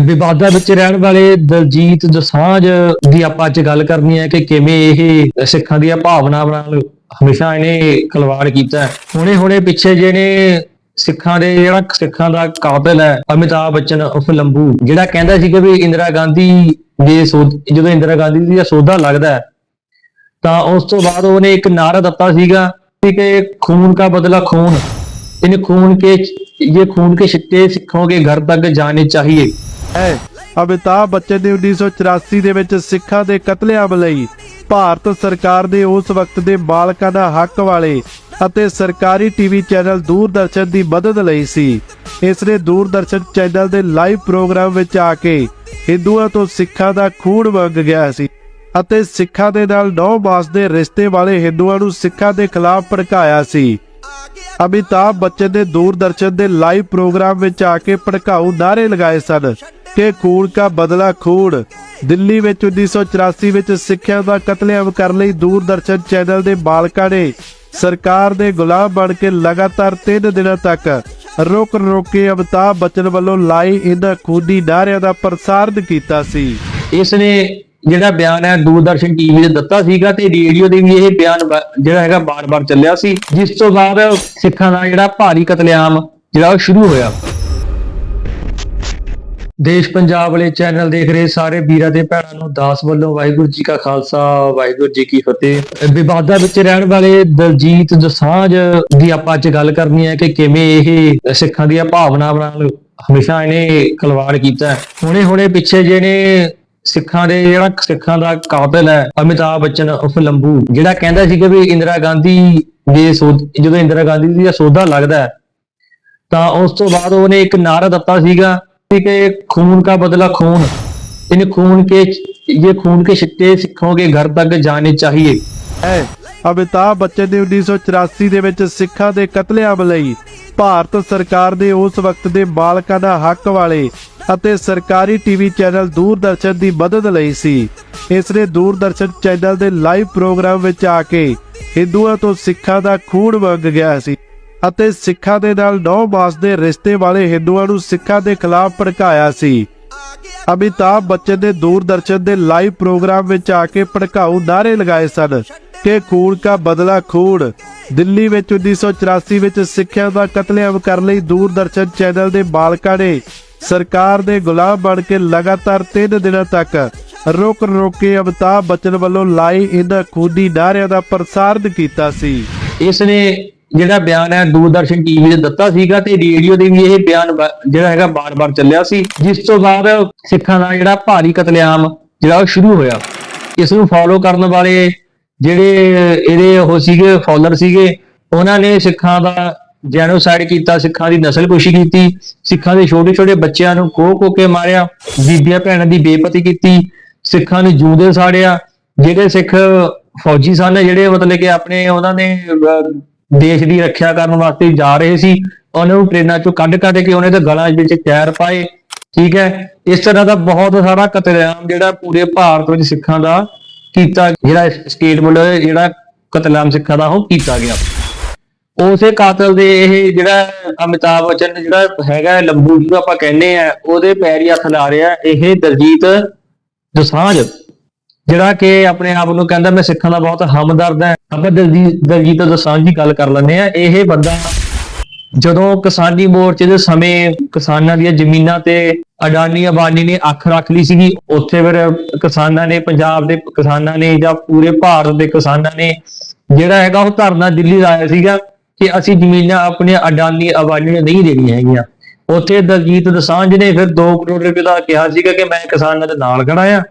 ਵਿਵਾਦਾਂ ਵਿੱਚ ਰਹਿਣ ਵਾਲੇ ਦਲਜੀਤ ਦੋਸਾਂਝ ਦੀ ਆਪਾਂ ਅੱਜ ਗੱਲ ਕਰਨੀ ਹੈ ਕਿ ਕਿਵੇਂ ਇਹ ਸਿੱਖਾਂ ਦੀਆਂ ਭਾਵਨਾਵਾਂ ਨਾਲ ਹਮੇਸ਼ਾ ਇਹਨੇ ਖਲਵਾੜ ਕੀਤਾ ਹੈ। ਹੁਣੇ ਹੁਣੇ ਪਿੱਛੇ ਜਿਹੜੇ ਸਿੱਖਾਂ ਦੇ ਜਿਹੜਾ ਸਿੱਖਾਂ ਦਾ ਕਾਤਲ ਹੈ ਅਮਿਤਾਭ ਬੱਚਨ ਉਫ ਲੰਬੂ ਜਿਹੜਾ ਕਹਿੰਦਾ ਸੀ ਕਿ ਵੀ ਇੰਦਰਾ ਗਾਂਧੀ ਦੇ ਸੌ- ਜਦੋਂ ਇੰਦਰਾ ਗਾਂਧੀ ਦਾ ਸੌਦਾ ਲੱਗਦਾ ਹੈ, ਤਾਂ ਉਸ ਤੋਂ ਬਾਅਦ ਉਹਨੇ ਇੱਕ ਨਾਰਾ ਦਿੱਤਾ ਸੀਗਾ ਕਿ ਖੂਨ का बदला खून इन खून के ये खून के छिट्टे सिखों के घर तक जाने चाहिए ਹੈ ਅਮਿਤਾਭ ਬੱਚਨ ਨੇ 1984 ਦੇ ਵਿੱਚ ਸਿੱਖਾਂ ਦੇ ਕਤਲੇਆਮ ਲਈ ਭਾਰਤ ਸਰਕਾਰ ਦੇ ਉਸ ਵਕਤ ਦੇ ਮਾਲਕਾਂ ਦਾ ਹੱਕ ਵਾਲੇ ਅਤੇ ਸਰਕਾਰੀ ਟੀਵੀ ਚੈਨਲ ਦੂਰਦਰਸ਼ਨ ਦੀ ਮਦਦ ਲਈ ਸੀ। ਇਸ ਨੇ ਦੂਰਦਰਸ਼ਨ ਚੈਨਲ ਦੇ ਲਾਈਵ ਪ੍ਰੋਗਰਾਮ ਵਿੱਚ ਆ ਕੇ ਹਿੰਦੂਆਂ ਤੋਂ ਸਿੱਖਾਂ ਦਾ ਖੂਨ ਮੰਗ ਗਿਆ ਸੀ ਅਤੇ ਸਿੱਖਾਂ ਦੇ ਨਾਲ ਨੌ ਮਾਸ ਦੇ ਰਿਸ਼ਤੇ ਵਾਲੇ ਹਿੰਦੂਆਂ ਨੂੰ ਸਿੱਖਾਂ ਦੇ ਖਿਲਾਫ ਭੜਕਾਇਆ ਸੀ। ਅਮਿਤਾਭ ਬੱਚਨ ਨੇ ਦੂਰਦਰਸ਼ਨ ਦੇ ਲਾਈਵ ਪ੍ਰੋਗਰਾਮ ਵਿੱਚ ਆ ਕੇ ਭੜਕਾਊ ਨਾਅਰੇ ਲਗਾਏ ਸਨ ਕਿ ਖੂਨ ਦਾ ਬਦਲਾ ਖੂਨ। ਦਿੱਲੀ ਵਿੱਚ 1984 ਵਿੱਚ ਸਿੱਖਿਆ ਦਾ ਕਤਲੇਆਮ ਕਰਨ ਲਈ ਦੂਰਦਰਸ਼ਨ ਚੈਨਲ ਦੇ ਮਾਲਕਾਂ ਨੇ ਸਰਕਾਰ ਦੇ ਗੁਲਾਮ ਬਣ ਕੇ ਲਗਾਤਾਰ 3 ਦਿਨਾਂ ਤੱਕ ਰੋਕ ਰੋਕ ਕੇ ਅਮਿਤਾਭ ਬੱਚਨ ਵੱਲੋਂ ਲਾਈ ਇਹਨਾਂ ਖੂਦੀ ਨਾਅਰਿਆਂ ਦਾ ਪ੍ਰਸਾਰਣ ਕੀਤਾ ਸੀ। ਇਸ ਨੇ ਜਿਹੜਾ ਬਿਆਨ ਹੈ ਦੂਰਦਰਸ਼ਨ ਟੀਵੀ ਤੇ ਦਿੱਤਾ ਸੀਗਾ ਤੇ ਰੇਡੀਓ ਦੇ ਵੀ ਇਹ ਬਿਆਨ ਜਿਹੜਾ ਹੈਗਾ ਬਾਰ-ਬਾਰ ਚੱਲਿਆ ਸੀ। ਜਿਸ ਤੋਂ ਬਾਅਦ ਸਿੱਖਾਂ ਦਾ ਜਿਹੜਾ ਭਾਰੀ ਕਤਲੇਆਮ ਜਿਹੜਾ ਉਹ ਸ਼ੁਰੂ ਹੋਇਆ। ਦੇਸ਼ ਪੰਜਾਬ ਵਾਲੇ ਚੈਨਲ ਦੇਖ ਰਹੇ ਸਾਰੇ ਵੀਰਾਂ ਤੇ ਭੈਣਾਂ ਨੂੰ ਦਾਸ ਵੱਲੋਂ ਵਾਹਿਗੁਰੂ ਜੀ ਕਾ ਖਾਲਸਾ, ਵਾਹਿਗੁਰੂ ਜੀ ਕੀ ਫਤਿਹ। ਵਿਵਾਦਾਂ ਵਿੱਚ ਰਹਿਣ ਵਾਲੇ ਦਲਜੀਤ ਦੋਸਾਂਝ ਦੀ ਆਪਾਂ ਅੱਜ ਗੱਲ ਕਰਨੀ ਹੈ ਕਿ ਕਿਵੇਂ ਇਹ ਸਿੱਖਾਂ ਦੀਆਂ ਭਾਵਨਾਵਾਂ ਨਾਲ ਹਮੇਸ਼ਾ ਇਹਨੇ ਖਲਵਾੜ ਕੀਤਾ। ਹੁਣੇ ਹੁਣੇ ਪਿੱਛੇ ਜਿਹੜੇ ਸਿੱਖਾਂ ਦੇ ਜਿਹੜਾ ਸਿੱਖਾਂ ਦਾ ਕਾਤਲ ਹੈ ਅਮਿਤਾਬ ਬੱਚਨ ਉਫ ਲੰਬੂ, ਜਿਹੜਾ ਕਹਿੰਦਾ ਸੀ ਕਿ ਵੀ ਇੰਦਰਾ ਗਾਂਧੀ ਦੇ ਜਦੋਂ ਇੰਦਰਾ ਗਾਂਧੀ ਦੀ ਸੋਧਾ ਲੱਗਦਾ ਹੈ, ਤਾਂ ਉਸ ਤੋਂ ਬਾਅਦ ਉਹਨੇ ਇੱਕ ਨਾਰਾ ਦਿੱਤਾ ਸੀਗਾ ਕਿ ਖੂਨ ਦਾ ਬਦਲਾ ਖੂਨ ਇਹਨੇ ਖੂਨ ਕੇ, ਇਹ ਖੂਨ ਕੇ ਛਿੱਟੇ ਸਿੱਖੋਗੇ, ਘਰ ਤੱਕ ਜਾਣੇ ਚਾਹੀਏ। ਹੈ। ਅਮਿਤਾਭ ਬੱਚਨ ਨੇ 1984 ਦੇ ਵਿੱਚ ਸਿੱਖਾਂ ਦੇ ਕਤਲੇਆਮ ਲਈ ਭਾਰਤ ਸਰਕਾਰ ਦੇ ਉਸ ਵਕਤ ਦੇ ਮਾਲਕਾਂ ਦਾ ਹੱਕ ਵਾਲੇ ਅਤੇ ਸਰਕਾਰੀ ਟੀਵੀ ਚੈਨਲ ਦੂਰਦਰਸ਼ਨ ਦੀ ਮਦਦ ਲਈ ਸੀ। ਇਸ ਨੇ ਦੂਰਦਰਸ਼ਨ ਚੈਨਲ ਦੇ ਲਾਈਵ ਪ੍ਰੋਗਰਾਮ ਵਿੱਚ ਆ ਕੇ ਹਿੰਦੂਆਂ ਤੋਂ ਸਿੱਖਾਂ ਦਾ ਖੂਨ ਮੰਗ ਗਿਆ ਸੀ ਅਤੇ ਸਿੱਖਾਂ ਦੇ ਨਾਲ ਨੌ ਮਾਸ ਦੇ ਰਿਸ਼ਤੇ ਵਾਲੇ ਹਿੰਦੂਆਂ ਨੂੰ ਸਿੱਖਾਂ ਦੇ ਖਿਲਾਫ ਭੜਕਾਇਆ ਸੀ। ਅਮਿਤਾਭ ਬੱਚਨ ਨੇ ਦੂਰਦਰਸ਼ਨ ਦੇ ਲਾਈਵ ਪ੍ਰੋਗਰਾਮ ਵਿੱਚ ਆ ਕੇ ਭੜਕਾਊ ਨਾਅਰੇ ਲਗਾਏ ਸਨ ਕਿ ਖੂਨ ਦਾ ਬਦਲਾ ਖੂਨ। ਦਿੱਲੀ ਵਿੱਚ 1984 ਵਿੱਚ ਸਿੱਖਿਆ ਦਾ ਕਤਲੇਆਮ ਕਰਨ ਲਈ ਦੂਰਦਰਸ਼ਨ ਚੈਨਲ ਦੇ ਮਾਲਕਾਂ ਨੇ ਸਰਕਾਰ ਦੇ ਗੁਲਾਮ ਬਣ ਕੇ ਲਗਾਤਾਰ 3 ਦਿਨਾਂ ਤੱਕ ਰੋਕ ਰੋਕ ਕੇ ਅਮਿਤਾਭ ਬੱਚਨ ਵੱਲੋਂ ਲਾਈ ਇਹਨਾਂ ਖੂਨੀ ਨਾਅਰਿਆਂ ਦਾ ਪ੍ਰਸਾਰਣ ਕੀਤਾ ਸੀ। ਇਸ ਨੇ ਜਿਹੜਾ ਬਿਆਨ ਹੈ ਦੂਰਦਰਸ਼ਨ ਟੀਵੀ ਤੇ ਦਿੱਤਾ ਸੀਗਾ ਤੇ ਰੇਡੀਓ ਦੇ ਵੀ ਇਹ ਬਿਆਨ ਜਿਹੜਾ ਹੈਗਾ ਬਾਰ-ਬਾਰ ਚੱਲਿਆ ਸੀ। ਜਿਸ ਤੋਂ ਬਾਅਦ ਸਿੱਖਾਂ ਦਾ ਜਿਹੜਾ ਭਾਰੀ ਕਤਲੇਆਮ ਜਿਹੜਾ ਉਹ ਸ਼ੁਰੂ ਹੋਇਆ। ਇਸ ਨੂੰ ਫੋਲੋ ਕਰਨ ਵਾਲੇ ਜਿਹੜੇ ਇਹਦੇ ਉਹ ਸੀਗੇ ਫਾਲੋਅਰ ਸੀਗੇ, ਉਹਨਾਂ ਨੇ ਸਿੱਖਾਂ ਦਾ ਜੈਨੋਸਾਈਡ ਕੀਤਾ, ਸਿੱਖਾਂ ਦੀ ਨਸਲਕੁਸ਼ੀ ਕੀਤੀ, ਸਿੱਖਾਂ ਦੇ ਛੋਟੇ ਛੋਟੇ ਬੱਚਿਆਂ ਨੂੰ ਕੋਹ ਕੋਹ ਕੇ ਮਾਰਿਆ, ਬੀਬੀਆਂ ਭੈਣਾਂ ਦੀ ਬੇਪਤੀ ਕੀਤੀ, ਸਿੱਖਾਂ ਨੂੰ ਜੂਦੇ ਸਾੜਿਆ, ਜਿਹੜੇ ਸਿੱਖ ਫੌਜੀ ਸਨ, ਜਿਹੜੇ ਮਤਲਬ ਕਿ ਆਪਣੇ ਉਹਨਾਂ ਨੇ ਦੇਸ਼ ਦੀ ਰੱਖਿਆ ਕਰਨ ਵਾਸਤੇ ਜਾ ਰਹੇ ਸੀ, ਉਹਨਾਂ ਨੂੰ ਟ੍ਰੇਨਾਂ ਚੋਂ ਕੱਢ ਕੱਢ ਕੇ ਉਹਨੇ ਤੇ ਗਲਾਂ ਵਿੱਚ ਟਾਇਰ ਪਾਏ, ਠੀਕ ਹੈ? ਇਸ ਤਰ੍ਹਾਂ ਦਾ ਬਹੁਤ ਸਾਰਾ ਕਤਲੇਆਮ ਜਿਹੜਾ ਪੂਰੇ ਭਾਰਤ ਵਿੱਚ ਸਿੱਖਾਂ ਦਾ ਕੀਤਾ, ਜਿਹੜਾ ਸਟੇਟ ਵੱਲੋਂ ਜਿਹੜਾ ਕਤਲੇਆਮ ਸਿੱਖਾਂ ਦਾ ਉਹ ਕੀਤਾ ਗਿਆ। ਉਸੇ ਕਾਤਲ ਦੇ ਇਹ ਜਿਹੜਾ ਅਮਿਤਾਭ ਬੱਚਨ ਜਿਹੜਾ ਹੈਗਾ ਲੰਬੂ ਜਿਹਨੂੰ ਆਪਾਂ ਕਹਿੰਦੇ ਆ, ਉਹਦੇ ਪੈਰ ਹੀ ਹੱਥ ਲਾ ਰਿਹਾ ਇਹ ਦਲਜੀਤ ਦਸਾਂਝ, ਜਿਹੜਾ ਕਿ ਆਪਣੇ ਆਪ ਨੂੰ ਕਹਿੰਦਾ ਮੈਂ ਸਿੱਖਾਂ ਦਾ ਬਹੁਤ ਹਮਦਰਦ ਹੈ। ਆਪਾਂ ਦਲਜੀਤ ਦਲਜੀਤ ਦਸਾਂਝ ਦੀ ਗੱਲ ਕਰ ਲੈਂਦੇ ਆ ਇਹ ਬੰਦਾ ਜਦੋਂ ਕਿਸਾਨੀ ਮੋਰਚੇ ਦੇ ਸਮੇਂ ਕਿਸਾਨਾਂ ਦੀਆਂ ਜ਼ਮੀਨਾਂ ਤੇ ਅਡਾਨੀ ਅਬਾਨੀ ਨੇ ਅੱਖ ਰੱਖ ਲਈ ਸੀਗੀ, ਉੱਥੇ ਫਿਰ ਕਿਸਾਨਾਂ ਨੇ, ਪੰਜਾਬ ਦੇ ਕਿਸਾਨਾਂ ਨੇ ਜਾਂ ਪੂਰੇ ਭਾਰਤ ਦੇ ਕਿਸਾਨਾਂ ਨੇ ਜਿਹੜਾ ਹੈਗਾ ਉਹ ਧਰਨਾ ਦਿੱਲੀ ਲਾਇਆ ਸੀਗਾ। ਕਿ ਅਸੀਂ ਜ਼ਮੀਨਾਂ ਆਪਣੇ ਅਡਾਨੀ ਅਬਾਨੀ ਨੂੰ ਨਹੀਂ ਦੇਣੀਆਂ ਹੈਗੀਆਂ। ਉੱਥੇ ਦਲਜੀਤ ਦਸਾਂਝ ਨੇ ਫਿਰ 2 ਕਰੋੜ ਰੁਪਏ ਦਾ ਕਿਹਾ ਸੀਗਾ ਕਿ ਮੈਂ ਕਿਸਾਨਾਂ ਦੇ ਨਾਲ ਖੜਾ ਆ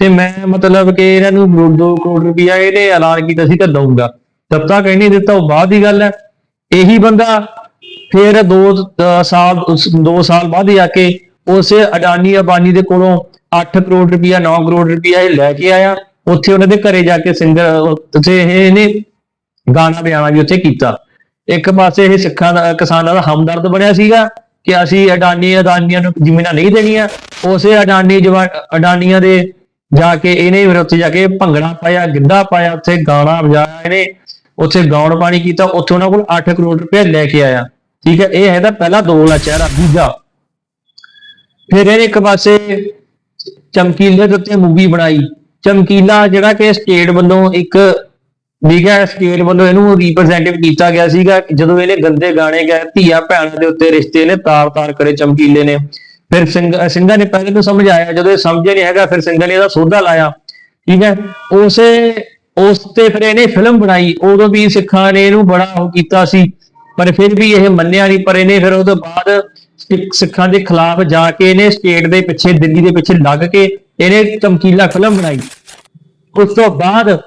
ਤੇ ਮੈਂ ਮਤਲਬ ਕਿ ਇਹਨਾਂ ਨੂੰ 2 ਕਰੋੜ ਰੁਪਇਆ ਇਹਨੇ ਐਲਾਨ ਕੀਤਾ ਸੀ ਤਾਂ ਦਊਂਗਾ। ਤਬ ਤੱਕ ਇਹਨੇ ਦਿੱਤਾ, ਉਹ ਬਾਅਦ ਦੀ ਗੱਲ ਹੈ। ਇਹੀ ਬੰਦਾ ਫਿਰ 2 ਸਾਲ 2 ਸਾਲ ਬਾਅਦ ਜਾ ਕੇ ਉਸੇ ਅਡਾਨੀ ਅਬਾਨੀ ਦੇ ਕੋਲੋਂ 8 ਕਰੋੜ ਰੁਪਇਆ 9 ਕਰੋੜ ਰੁਪਇਆ ਇਹ ਲੈ ਕੇ ਆਇਆ। ਉੱਥੇ ਉਹਨਾਂ ਦੇ ਘਰੇ ਜਾ ਕੇ ਸਿੰਗਰ ਉੱਥੇ ਇਹਨੇ ਗਾਣਾ ਬਿਆਨਾ ਵੀ ਉੱਥੇ ਕੀਤਾ। ਇੱਕ ਪਾਸੇ ਇਹ ਸਿੱਖਾਂ ਦਾ, ਕਿਸਾਨਾਂ ਦਾ ਹਮਦਰਦ ਬਣਿਆ ਸੀਗਾ ਕਿ ਅਸੀਂ ਅਡਾਨੀ ਅਡਾਨੀਆਂ ਨੂੰ ਜ਼ਮੀਨਾਂ ਨਹੀਂ ਦੇਣੀਆਂ। ਉਸੇ ਅਡਾਨੀ ਅਡਾਨੀਆਂ ਦੇ ਜਾ ਕੇ ਇਹਨੇ ਫਿਰ ਉੱਥੇ ਜਾ ਕੇ ਭੰਗੜਾ ਪਾਇਆ, ਗਿੱਧਾ ਪਾਇਆ, ਉੱਥੇ ਗਾਣਾ ਵਜਾਇਆ ਇਹਨੇ। ਉੱਥੇ ਗਾਉਣ ਪਾਣੀ ਕੀਤਾ, ਉੱਥੇ ਉਹਨਾਂ ਕੋਲ 8 ਕਰੋੜ ਰੁਪਏ ਲੈ ਕੇ ਆਇਆ। ਠੀਕ ਹੈ, ਇਹ ਹੈ ਤਾਂ ਪਹਿਲਾ ਦੋਲਾ ਚਿਹਰਾ, ਦੂਜਾ। ਫਿਰ ਇਹਨੇ ਇੱਕ ਪਾਸੇ ਚਮਕੀਲੇ ਦੇ ਉੱਤੇ ਮੂਵੀ ਬਣਾਈ। ਚਮਕੀਲਾ ਜਿਹੜਾ ਕਿ ਸਟੇਟ ਵੱਲੋਂ ਇੱਕ ਵਿਗਾ ਸਟੇਟ ਵੱਲੋਂ ਇਹਨੂੰ ਰਿਪਰੈਜ਼ੈਂਟੇਟਿਵ ਕੀਤਾ ਗਿਆ ਸੀਗਾ ਜਦੋਂ ਇਹਨੇ ਗੰਦੇ ਗਾਣੇ ਗਾਏ, ਧੀਆ ਭੈਣਾਂ ਦੇ ਉੱਤੇ ਰਿਸ਼ਤੇ ਨੇ ਤਾਰ-ਤਾਰ ਕਰੇ ਚਮਕੀਲੇ ਨੇ। ਫਿਰ ਸਿੰਘ ਸਿੰਘਾਂ ਨੇ ਪਹਿਲੇ ਤੋਂ ਸਮਝ ਜਦੋਂ ਇਹ ਸਮਝਿਆ ਨਹੀਂ ਹੈਗਾ, ਫਿਰ ਸਿੰਘਾਂ ਨੇ ਇਹਦਾ ਸੋਧਾ ਲਾਇਆ। ਠੀਕ ਹੈ? ਉਸੇ, ਉਸ ਤੇ ਫਿਰ ਇਹਨੇ ਫਿਲਮ ਬਣਾਈ। ਉਦੋਂ ਵੀ ਸਿੱਖਾਂ ਨੇ ਇਹਨੂੰ ਬੜਾ ਉਹ ਕੀਤਾ ਸੀ, ਪਰ ਫਿਰ ਵੀ ਇਹ ਮੰਨਿਆ ਨਹੀਂ, ਪਰ ਇਹਨੇ ਫਿਰ ਉਹਦੇ ਬਾਅਦ ਸਿੱਖਾਂ ਦੇ ਖਿਲਾਫ ਜਾ ਕੇ ਇਹਨੇ ਸਟੇਟ ਦੇ ਪਿੱਛੇ, ਦਿੱਲੀ ਦੇ ਪਿੱਛੇ ਲੱਗ ਕੇ ਇਹਨੇ ਚਮਕੀਲਾ ਫਿਲਮ ਬਣਾਈ। ਉਸ ਤੋਂ ਬਾਅਦ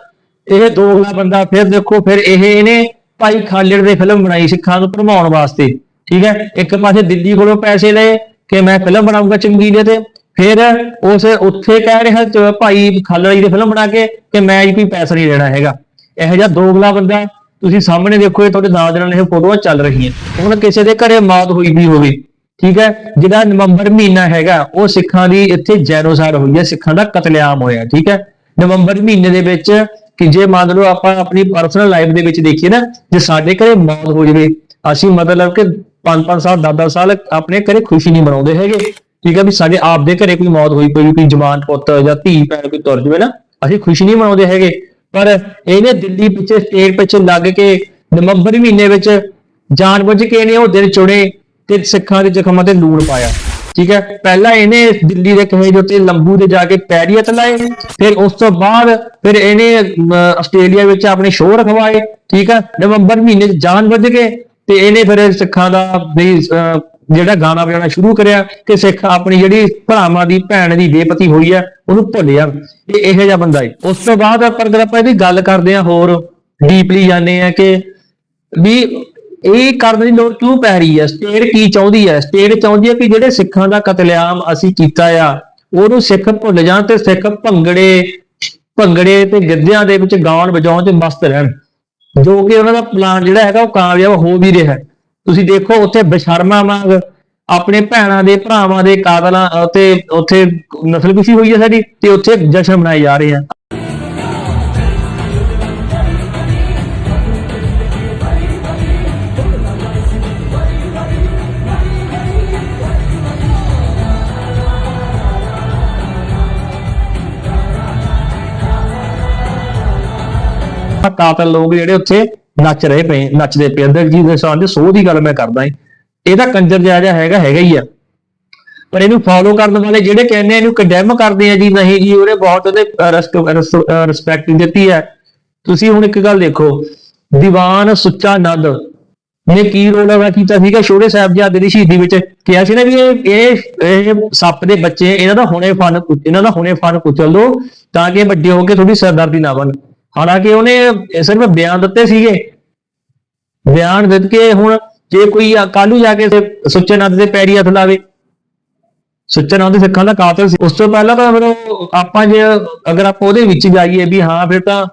ਇਹ ਦੋਗਲਾ ਬੰਦਾ ਫਿਰ ਦੇਖੋ, ਫਿਰ ਇਹ ਇਹਨੇ ਭਾਈ ਖਾਲੜ ਦੇ ਫਿਲਮ ਬਣਾਈ ਸਿੱਖਾਂ ਨੂੰ ਭਰਮਾਉਣ ਵਾਸਤੇ, ਠੀਕ ਹੈ? ਇੱਕ ਪਾਸੇ ਦਿੱਲੀ ਕੋਲੋਂ ਪੈਸੇ ਲਏ ਕਿ ਮੈਂ ਫਿਲਮ ਬਣਾਉਂਗਾ ਚਮਕੀਲੇ ਤੇ, ਫਿਰ ਉਸ ਉੱਥੇ ਕਹਿ ਰਿਹਾ ਭਾਈ ਖਾਲੜ ਦੀ ਫਿਲਮ ਬਣਾ ਕੇ ਕਿ ਮੈਂ ਜੀ ਕੋਈ ਪੈਸਾ ਨਹੀਂ ਲੈਣਾ ਹੈਗਾ। ਇਹੋ ਜਿਹਾ ਦੋਗਲਾ ਬੰਦਾ ਤੁਸੀਂ ਸਾਹਮਣੇ ਦੇਖੋ, ਇਹ ਤੁਹਾਡੇ ਨਾਲ ਦੇ ਨਾਲ ਇਹ ਫੋਟੋਆਂ ਚੱਲ ਰਹੀਆਂ। ਹੁਣ ਕਿਸੇ ਦੇ ਘਰੇ ਮੌਤ ਹੋਈ ਵੀ ਹੋਵੇ, ਠੀਕ ਹੈ? ਜਿਹੜਾ ਨਵੰਬਰ ਮਹੀਨਾ ਹੈਗਾ, ਉਹ ਸਿੱਖਾਂ ਦੀ ਇੱਥੇ ਜੈਨੋਸਾਈਡ ਹੋਈ ਹੈ, ਸਿੱਖਾਂ ਦਾ ਕਤਲੇਆਮ ਹੋਇਆ, ਠੀਕ ਹੈ? ਨਵੰਬਰ ਮਹੀਨੇ ਦੇ ਵਿੱਚ ਕਿ ਜੇ ਮੰਨ ਲਓ ਆਪਾਂ ਆਪਣੀ ਪਰਸਨਲ ਲਾਈਫ ਦੇ ਵਿੱਚ ਦੇਖੀਏ ਨਾ, ਜੇ ਸਾਡੇ ਘਰੇ ਮੌਤ ਹੋ ਜਾਵੇ, ਅਸੀਂ ਮਤਲਬ ਕਿ 5-5 ਸਾਲ 10-10 ਸਾਲ ਆਪਣੇ ਘਰੇ ਖੁਸ਼ੀ ਨਹੀਂ ਮਨਾਉਂਦੇ ਹੈਗੇ। ਠੀਕ ਹੈ ਵੀ ਸਾਡੇ ਆਪ ਦੇ ਘਰੇ ਕੋਈ ਮੌਤ ਹੋਈ, ਕੋਈ ਕੋਈ ਜਵਾਨ ਪੁੱਤ ਜਾਂ ਧੀ, ਭੈਣ ਕੋਈ ਤੁਰ ਜਾਵੇ ਨਾ, ਅਸੀਂ ਖੁਸ਼ੀ ਨਹੀਂ ਮਨਾਉਂਦੇ ਹੈਗੇ। ਪਰ ਇਹਨੇ ਦਿੱਲੀ ਪਿੱਛੇ ਸਟੇਟ ਪਿੱਛੇ ਲੱਗ ਕੇ ਨਵੰਬਰ ਮਹੀਨੇ ਵਿੱਚ ਜਾਣਬੁੱਝ ਕੇ ਇਹਨੇ ਉਹ ਦਿਨ ਚੁਣੇ ਤੇ ਸਿੱਖਾਂ ਦੇ ਜ਼ਖਮਾਂ ਤੇ ਲੂਣ ਪਾਇਆ। ਠੀਕ ਹੈ? ਪਹਿਲਾਂ ਇਹਨੇ ਦਿੱਲੀ ਦੇ ਕਹੇ ਦੇ ਉੱਤੇ ਲੰਬੂ ਦੇ ਜਾ ਕੇ ਪੈਰੀਅਤ ਲਾਏ, ਫਿਰ ਉਸ ਤੋਂ ਬਾਅਦ ਫਿਰ ਇਹਨੇ ਆਸਟ੍ਰੇਲੀਆ ਵਿੱਚ ਆਪਣੇ ਸ਼ੋਅ ਰਖਵਾਏ, ਠੀਕ ਹੈ? ਨਵੰਬਰ ਮਹੀਨੇ ਚ ਜਾਣਬੁੱਝ ਕੇ ਤੇ ਇਹਨੇ ਫਿਰ ਸਿੱਖਾਂ ਦਾ ਵੀ ਜਿਹੜਾ ਗਾਣਾ ਵਜਾਉਣਾ ਸ਼ੁਰੂ ਕਰਿਆ ਕਿ ਸਿੱਖ ਆਪਣੀ ਜਿਹੜੀ ਭਰਾਵਾਂ ਦੀ, ਭੈਣ ਦੀ ਬੇਪਤੀ ਹੋਈ ਹੈ, ਉਹਨੂੰ ਭੁੱਲਿਆ। ਇਹ ਇਹੋ ਜਿਹਾ ਬੰਦਾ ਹੈ ਉਸ ਤੋਂ ਬਾਅਦ ਆਪਾਂ ਅਗਰ ਆਪਾਂ ਇਹਦੀ ਗੱਲ ਕਰਦੇ ਹਾਂ ਹੋਰ ਡੀਪਲੀ ਜਾਂਦੇ ਆ ਕਿ ਵੀ ਇਹ ਕਰਨ ਦੀ ਲੋੜ ਕਿਉਂ ਪੈ ਰਹੀ ਹੈ? ਸਟੇਟ ਕੀ ਚਾਹੁੰਦੀ ਹੈ? ਸਟੇਟ ਚਾਹੁੰਦੀ ਹੈ ਕਿ ਜਿਹੜੇ ਸਿੱਖਾਂ ਦਾ ਕਤਲੇਆਮ ਅਸੀਂ ਕੀਤਾ ਆ, ਉਹਨੂੰ ਸਿੱਖ ਭੁੱਲ ਜਾਣ ਤੇ ਸਿੱਖ ਭੰਗੜੇ ਭੰਗੜੇ ਤੇ ਗਿੱਧਿਆਂ ਦੇ ਵਿੱਚ ਗਾਉਣ ਵਜਾਉਣ 'ਚ ਮਸਤ ਰਹਿਣ। ਜੋ ਕਿ ਉਹਨਾਂ ਦਾ ਪਲਾਨ ਜਿਹੜਾ ਹੈਗਾ ਉਹ ਕਾਮਯਾਬ ਹੋ ਵੀ ਰਿਹਾ ਤੁਸੀਂ ਦੇਖੋ ਉੱਥੇ ਬਸ਼ਰਮਾ ਵਾਂਗ ਆਪਣੇ ਭੈਣਾਂ ਦੇ, ਭਰਾਵਾਂ ਦੇ ਕਾਤਲਾਂ ਤੇ ਉੱਥੇ ਨਸਲਕੁਸ਼ੀ ਹੋਈ ਹੈ ਸਾਡੀ ਤੇ ਉੱਥੇ ਜਸ਼ਨ ਮਨਾਏ ਜਾ ਰਹੇ ਆ। ਕਾਤਲ ਲੋਕ ਜਿਹੜੇ ਉੱਥੇ ਨੱਚ ਰਹੇ ਪਏ, ਨੱਚਦੇ ਪਏ ਅੰਦਰ ਜੀ ਦੇ ਸਾਹ ਦੇ ਸੋਹ ਦੀ ਗੱਲ ਮੈਂ ਕਰਦਾ ਹਾਂ ਇਹਦਾ ਕੰਜਰ ਜਿਹਾ ਹੈਗਾ ਹੈਗਾ ਹੀ ਆ। ਪਰ ਇਹਨੂੰ ਫੋਲੋ ਕਰਨ ਵਾਲੇ ਜਿਹੜੇ ਕਹਿੰਦੇ ਇਹਨੂੰ ਕੰਡੈਮ ਕਰਦੇ ਆ ਜੀ, ਨਹੀਂ ਜੀ, ਉਹਨੇ ਬਹੁਤ ਉਹਦੇ ਰਿਸਪੈਕਟ ਦਿੱਤੀ ਹੈ ਤੁਸੀਂ ਹੁਣ ਇੱਕ ਗੱਲ ਦੇਖੋ, ਦੀਵਾਨ ਸੁੱਚਾ ਨੰਦ। ਨੇ ਕੀ ਰੋਲ ਅਦਾ ਕੀਤਾ ਸੀਗਾ? ਛੋਟੇ ਸਾਹਿਬਜ਼ਾਦੇ ਦੀ ਸ਼ਹੀਦੀ ਵਿੱਚ ਕਿਹਾ ਸੀ ਨਾ ਵੀ ਇਹ ਇਹ ਸੱਪ ਦੇ ਬੱਚੇ, ਇਹਨਾਂ ਦਾ ਹੁਣੇ ਫਨ, ਇਹਨਾਂ ਦਾ ਹੁਣੇ ਫਨ ਕੁਚਲ ਦੋ, ਤਾਂ ਕਿ ਇਹ ਵੱਡੇ ਹੋ ਕੇ ਥੋੜੀ ਸਰਦਾਰਦੀ ਨਾ ਬਣ। ਹਾਲਾਂਕਿ ਉਹਨੇ ਸਿਰਫ ਬਿਆਨ ਦਿੱਤੇ ਸੀਗੇ। ਬਿਆਨ ਦਿੱਤ ਕੇ ਹੁਣ ਜੇ ਕੋਈ ਕਾਲੂ ਜਾ ਕੇ ਸੁੱਚੇ ਨੰਦ ਦੇ ਪੈਰੀ ਹੱਥ ਲਾਵੇ, ਸੁੱਚੇ ਨੰਦ ਸਿੱਖਾਂ ਦਾ ਕਾਤਲ ਸੀ। ਉਸ ਤੋਂ ਪਹਿਲਾਂ ਤਾਂ ਫਿਰ ਆਪਾਂ ਜੇ ਅਗਰ ਆਪਾਂ ਉਹਦੇ ਵਿੱਚ ਜਾਈਏ ਵੀ ਹਾਂ, ਫਿਰ ਤਾਂ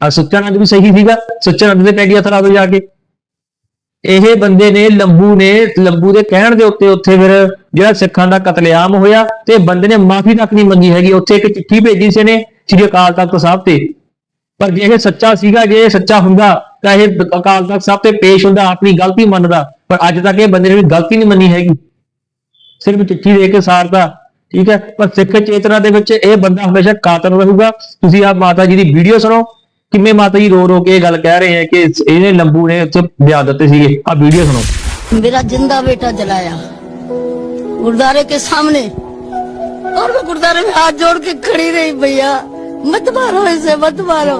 ਆ ਸੁੱਚਾ ਨੰਦ ਵੀ ਸਹੀ ਸੀਗਾ, ਸੁੱਚੇ ਨੰਦ ਦੇ ਪੈਰੀ ਹੱਥ ਲਾਵੇ ਜਾ ਕੇ। ਇਹ ਬੰਦੇ ਨੇ ਲੰਬੂ ਨੇ, ਲੰਬੂ ਦੇ ਕਹਿਣ ਦੇ ਉੱਤੇ ਉੱਥੇ ਫਿਰ ਜਿਹੜਾ ਸਿੱਖਾਂ ਦਾ ਕਤਲੇਆਮ ਹੋਇਆ ਤੇ ਬੰਦੇ ਨੇ ਮਾਫੀ ਤੱਕ ਨਹੀਂ ਮੰਗੀ ਹੈਗੀ। ਉੱਥੇ ਇੱਕ ਚਿੱਠੀ ਭੇਜੀ ਸੀ ਨੇ ਸ੍ਰੀ ਅਕਾਲ ਤਖਤ ਸਾਹਿਬ ਤੇ। ਪਰ ਜੇ ਇਹ ਸੱਚਾ ਸੀਗਾ ਜੇ ਇਹ ਸੱਚਾ ਹੁੰਦਾ ਤਾਂ ਇਹ ਅਕਾਲ ਤਖਤ ਸਾਹਿਬ ਤੇ ਪੇਸ਼ ਹੁੰਦਾ ਆਪਣੀ ਗਲਤੀ ਮੰਨਦਾ ਪਰ ਅੱਜ ਤੱਕ ਇਹ ਬੰਦੇ ਨੇ ਵੀ ਗਲਤੀ ਨਹੀਂ ਮੰਨੀ ਹੈਗੀ ਸਿਰਫ ਚਿੱਠੀ ਦੇ ਕੇ ਸਾਰਤਾ ਠੀਕ ਹੈ ਪਰ ਸਿੱਖ ਚੇਤਨਾ ਦੇ ਵਿੱਚ ਇਹ ਬੰਦਾ ਹਮੇਸ਼ਾ ਕਾਤਲ ਰਹੂਗਾ ਤੁਸੀਂ ਆਪ ਮਾਤਾ ਜੀ ਦੀ ਵੀਡੀਓ ਸੁਣੋ ਕਿਵੇਂ ਮਾਤਾ ਜੀ ਰੋ ਰੋ ਕੇ ਇਹ ਗੱਲ ਕਹਿ ਰਹੇ ਹੈ ਕਿ ਇਹਨੇ ਲੰਬੂ ਨੇ ਉੱਥੇ ਬਿਆਨ ਦਿੱਤੇ ਸੀਗੇ ਆ ਵੀਡੀਓ ਸੁਣੋ मेरा जिंदा बेटा जलाया गुरुद्वारे के सामने और मैं गुरुद्वारे में हाथ जोड़ के खड़ी रही भैया मत मारो इसे, मत मारो।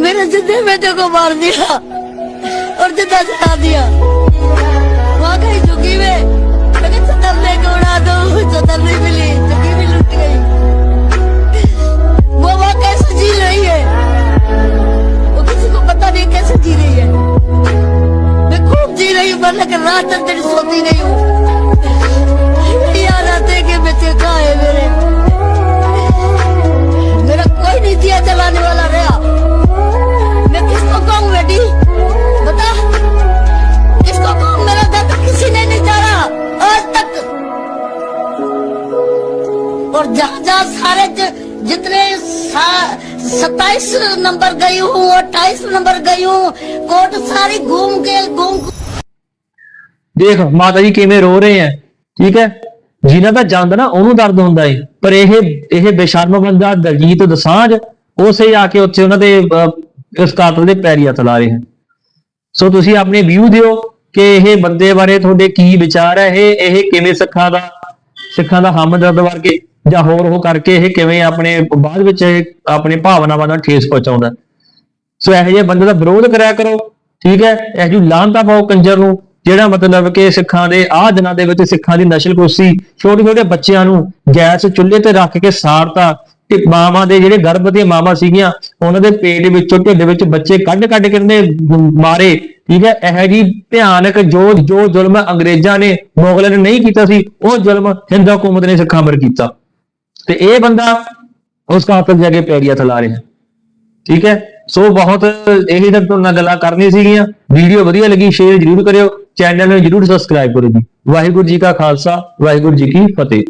मेरे जिंदे बेटे को मार दिया और ज़िंदा जला दिया। वहाँ गई झुकी में मैंने चदर लेके उड़ा दो चदर नहीं मिली, झुकी भी लुट गई। वो वहाँ कैसे जी रही है? वो किसी को पता नहीं कैसे जी रही है। मैं खूब जी रही हूँ, पर लेकिन रात दिन सोती नहीं हूँ। सत्ताईस नंबर गई हूँ अट्ठाईस नंबर गई हूँ कोर्ट सारी घूम के घूम ਦੇਖ ਮਾਤਾ ਜੀ ਕਿਵੇਂ ਰੋ ਰਹੇ ਹੈ ਠੀਕ ਹੈ ਜਿਨ੍ਹਾਂ ਦਾ ਜਾਂਦਾ ਨਾ ਉਹਨੂੰ ਦਰਦ ਹੁੰਦਾ ਏ ਪਰ ਇਹ ਇਹ ਬੇਸ਼ਰਮ ਬੰਦਾ ਦਲਜੀਤ ਦਸਾਂਝ ਉਸੇ ਆ ਕੇ ਉੱਥੇ ਉਹਨਾਂ ਦੇ ਅਹ, ਇਸ ਕਾਤਲ ਦੇ ਪੈਰੀ ਹੱਥ ਲਾ ਰਹੇ ਹਨ ਸੋ ਤੁਸੀਂ ਆਪਣੇ ਵਿਊ ਦਿਓ ਕਿ ਇਹ ਬੰਦੇ ਬਾਰੇ ਤੁਹਾਡੇ ਕੀ ਵਿਚਾਰ ਹੈ ਇਹ ਇਹ ਕਿਵੇਂ ਸਿੱਖਾਂ ਦਾ ਸਿੱਖਾਂ ਦਾ ਹਮਦਰਦ ਵਰਗੇ ਜਾਂ ਹੋਰ ਉਹ ਕਰਕੇ ਇਹ ਕਿਵੇਂ ਆਪਣੇ ਬਾਅਦ ਵਿੱਚ ਇਹ ਆਪਣੇ ਭਾਵਨਾਵਾਂ ਨਾਲ ਠੇਸ ਪਹੁੰਚਾਉਂਦਾ ਸੋ ਇਹੋ ਜਿਹੇ ਬੰਦੇ ਦਾ ਵਿਰੋਧ ਕਰਿਆ ਕਰੋ, ਠੀਕ ਹੈ? ਇਹ ਜੀ ਲਾਂਤਾ ਪਾਓ ਕੰਜਰ ਨੂੰ, ਜਿਹੜਾ ਮਤਲਬ ਕਿ ਸਿੱਖਾਂ ਦੇ, ਆਹ ਦਿਨਾਂ ਦੇ ਵਿੱਚ ਸਿੱਖਾਂ ਦੀ ਨਸ਼ਲ ਕੁਸ਼ੀ ਛੋਟੇ ਛੋਟੇ ਬੱਚਿਆਂ ਨੂੰ ਗੈਸ ਚੁੱਲ੍ਹੇ ਤੇ ਰੱਖ ਕੇ ਸਾੜਤਾ, ਤੇ ਮਾਵਾਂ ਦੇ ਜਿਹੜੇ ਗਰਭਵਤੀ ਮਾਵਾਂ ਸੀਗੀਆਂ, ਉਹਨਾਂ ਦੇ ਪੇਟ ਵਿੱਚੋਂ, ਢਿੱਡ ਵਿੱਚ ਬੱਚੇ ਕੱਢ ਕੱਢ ਕੇ ਉਹਨੇ ਮਾਰੇ, ਠੀਕ ਹੈ? ਇਹ ਜੀ ਭਿਆਨਕ ਜੋ ਜੋ ਜ਼ੁਲਮ ਅੰਗਰੇਜ਼ਾਂ ਨੇ, ਮੁਗਲਾਂ ਨੇ ਨਹੀਂ ਕੀਤਾ ਸੀ, ਉਹ ਜ਼ੁਲਮ ਹਿੰਦੂ ਹਕੂਮਤ ਨੇ ਸਿੱਖਾਂ ਪਰ ਕੀਤਾ। ਤੇ ਇਹ ਬੰਦਾ ਉਸ ਕਾਤਲ ਜਾ ਕੇ ਪੈਰੀਆ ਥਲਾ ਰਿਹਾ। ਠੀਕ ਹੈ? ਸੋ ਬਹੁਤ ਇਹੀ ਤੱਕ ਤੁਹਾਨੂੰ ਨਾਲ ਗੱਲਾਂ ਕਰਨੀ ਸੀਗੀਆਂ। ਵੀਡੀਓ ਵਧੀਆ ਲੱਗੀ ਸ਼ੇਅਰ ਜਰੂਰ ਕਰਿਓ। ਚੈਨਲ ਨੂੰ ਜਰੂਰ ਸਬਸਕ੍ਰਾਈਬ ਕਰੋ ਜੀ। ਵਾਹਿਗੁਰੂ ਜੀ ਕਾ ਖਾਲਸਾ, ਵਾਹਿਗੁਰੂ ਜੀ ਕੀ ਫਤਿਹ।